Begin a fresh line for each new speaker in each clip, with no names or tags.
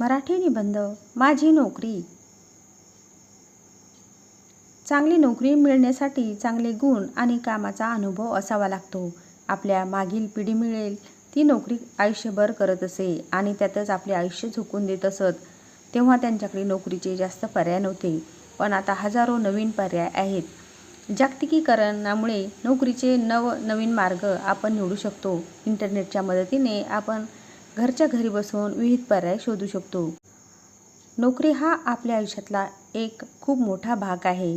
मराठी निबंध माझी नोकरी. चांगली नोकरी मिळण्यासाठी चांगले गुण आणि कामाचा अनुभव असावा लागतो. आपल्या मागील पिढी मिळेल ती नोकरी आयुष्यभर करत असे आणि त्यातच आपले आयुष्य झोकून देत असत. तेव्हा त्यांच्याकडे नोकरीचे जास्त पर्याय नव्हते. पण आता हजारो नवीन पर्याय आहेत. जागतिकीकरणामुळे नोकरीचे नव नवीन मार्ग आपण निवडू शकतो. इंटरनेटच्या मदतीने आपण घरच्या घरी बसून विविध पर्याय शोधू शकतो. नोकरी हा आपल्या आयुष्यातला एक खूप मोठा भाग आहे.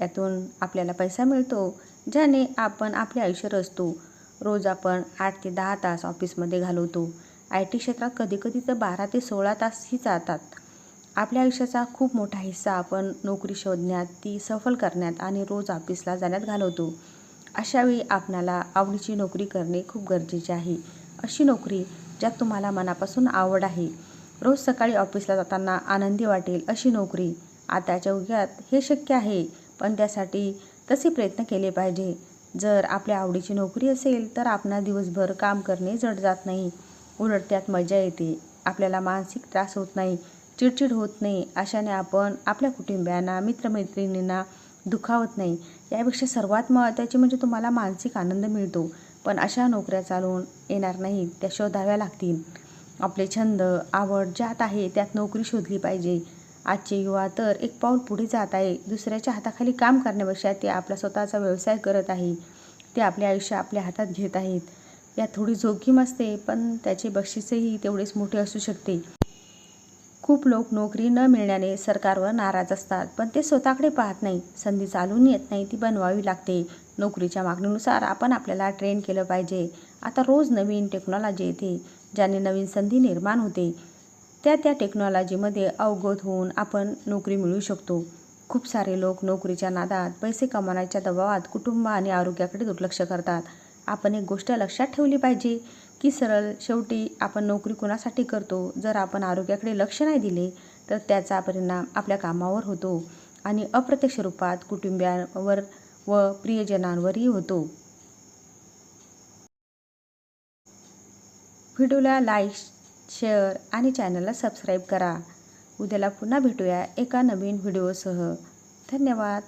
यातून आपल्याला पैसा मिळतो ज्याने आपण आपले आयुष्य रचतो. रोज आपण आठ ते दहा तास ऑफिसमध्ये घालवतो. आय टी क्षेत्रात कधीकधी तर बारा ते सोळा तासही जातात. आपल्या आयुष्याचा खूप मोठा हिस्सा आपण नोकरी शोधण्यात ती सफल करण्यात आणि रोज ऑफिसला जाण्यात घालवतो. अशावेळी आपणाला आवडीची नोकरी करणे खूप गरजेचे आहे. अशी नोकरी ज्यात तुम्हाला मनापासून आवड आहे. रोज सकाळी ऑफिसला जाताना आनंदी वाटेल अशी नोकरी. आताच्या युगात हे शक्य आहे पण त्यासाठी तसे प्रयत्न केले पाहिजे. जर आपल्या आवडीची नोकरी असेल तर आपणा दिवसभर काम करणे जड जात नाही. उलट त्यात मजा येते. आपल्याला मानसिक त्रास होत नाही चिडचिड होत नाही अशाने आपण आपल्या कुटुंबियांना मित्रमैत्रिणींना दुखावत नाही. यापेक्षा सर्वात महत्त्वाचे म्हणजे तुम्हाला मानसिक आनंद मिळतो. पण अशा नोकऱ्या चालवून येणार नाहीत त्या शोधाव्या लागतील. आपले छंद आवड ज्यात आहे त्यात नोकरी शोधली पाहिजे. आजचे युवा तर एक पाऊल पुढे जात आहे दुसऱ्याच्या हाताखाली काम करण्यापेक्षा ते आपला स्वतःचा व्यवसाय करत आहे. ते आपले आयुष्य आपल्या हातात घेत आहेत. यात थोडी जोखीम असते पण त्याचे बक्षीसही तेवढेच मोठे असू शकते. खूप लोक नोकरी न मिळण्याने सरकारवर नाराज असतात पण ते स्वतःकडे पाहत नाही. संधी चालून येत नाही ती बनवावी लागते. नोकरीच्या मागणीनुसार आपण आपल्याला ट्रेन केलं पाहिजे. आता रोज नवीन टेक्नॉलॉजी येते ज्याने नवीन संधी निर्माण होते. त्या त्या टेक्नॉलॉजीमध्ये अवगत होऊन आपण नोकरी मिळवू शकतो. खूप सारे लोक नोकरीच्या नादात पैसे कमावण्याच्या दबावात कुटुंब आणि आरोग्याकडे दुर्लक्ष करतात. आपण एक गोष्ट लक्षात ठेवली पाहिजे की सरळ शेवटी आपण नोकरी कुणासाठी करतो? जर आपण आरोग्याकडे लक्ष नाही दिले तर त्याचा परिणाम आपल्या कामावर होतो आणि अप्रत्यक्ष रूपात कुटुंबियांवर व प्रियजनांवरही होतो. व्हिडिओला लाईक शेअर आणि चॅनलला सबस्क्राईब करा. उद्याला पुन्हा भेटूया एका नवीन व्हिडिओसह. धन्यवाद.